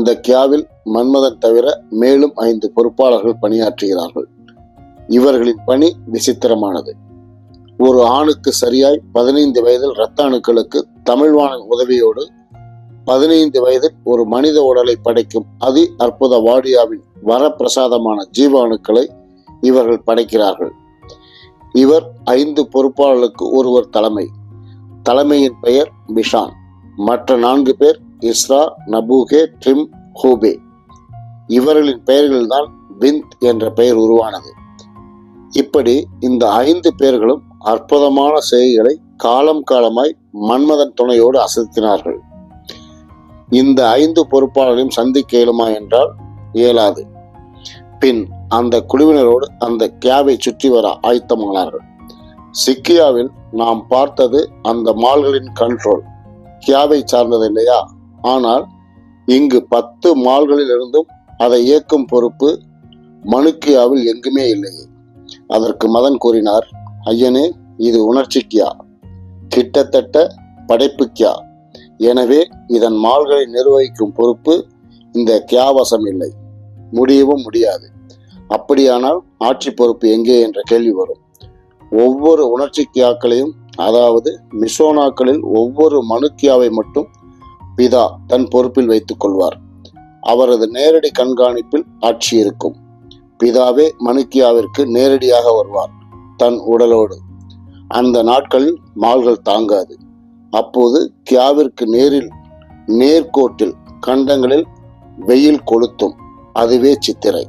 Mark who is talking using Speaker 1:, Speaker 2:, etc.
Speaker 1: அந்த கியாவில் மன்மதன் தவிர மேலும் ஐந்து பொறுப்பாளர்கள் பணியாற்றுகிறார்கள். இவர்களின் பணி விசித்திரமானது. ஒரு ஆணுக்கு சரியாய் பதினைந்து வயதில் இரத்த அணுக்களுக்கு தமிழ்வாணன் உதவியோடு பதினைந்து வயதில் ஒரு மனித உடலை படைக்கும் அதி அற்புத வாடியாவின் வரப்பிரசாதமான ஜீவ அணுக்களை இவர்கள் படைக்கிறார்கள். இவர் ஐந்து பொறுப்பாளர்களுக்கு ஒருவர் தலைமை. தலைமையின் பெயர் பிஷான் மற்ற நான்கு பேர் இஸ்ரா நபூகே ட்ரிம் ஹூபே. இவர்களின் பெயர்கள்தான் பிந்த் என்ற பெயர் உருவானது. இப்படி இந்த ஐந்து பேர்களும் அற்புதமான செய்திகளை காலம் காலமாய் மன்மதன் துணையோடு அசத்தினார்கள். இந்த ஐந்து பொறுப்பாளர்களையும் சந்திக்க இயலுமா என்றால் இயலாது. பின் அந்த குழுவினரோடு அந்த கேவை சுற்றி வர ஆயத்தமானார்கள். சிக்கியாவில் நாம் பார்த்தது அந்த மால்களின் கண்ட்ரோல் கியாவை சார்ந்தது இல்லையா? ஆனால் இங்கு பத்து மால்களில் இருந்தும் அதை இயக்கும் பொறுப்பு மனுக்கியாவில் எங்குமே இல்லை. அதற்கு மதன் கூறினார் ஐயனே இது உணர்ச்சிக்கியா? கிட்டத்தட்ட படைப்புக்கியா? எனவே இதன் மால்களை நிர்வகிக்கும் பொறுப்பு இந்த கியாவசம் இல்லை. முடியவும் முடியாது. அப்படியானால் ஆட்சி பொறுப்பு எங்கே? என்ற கேள்வி வரும். ஒவ்வொரு உணர்ச்சி கியாக்களையும் அதாவது மிசோனாக்களில் ஒவ்வொரு மனுக்கியாவை மட்டும் பிதா தன் பொறுப்பில் வைத்துக் கொள்வார். அவரது நேரடி கண்காணிப்பில் ஆட்சி இருக்கும். பிதாவே மனுக்கியாவிற்கு நேரடியாக வருவார் தன் உடலோடு. அந்த நாட்களில் மால்கள் தாங்காது. அப்போது கியாவிற்கு நேரில் நேர்கோட்டில் கண்டங்களில் வெயில் கொளுத்தும். அதுவே சித்திரை.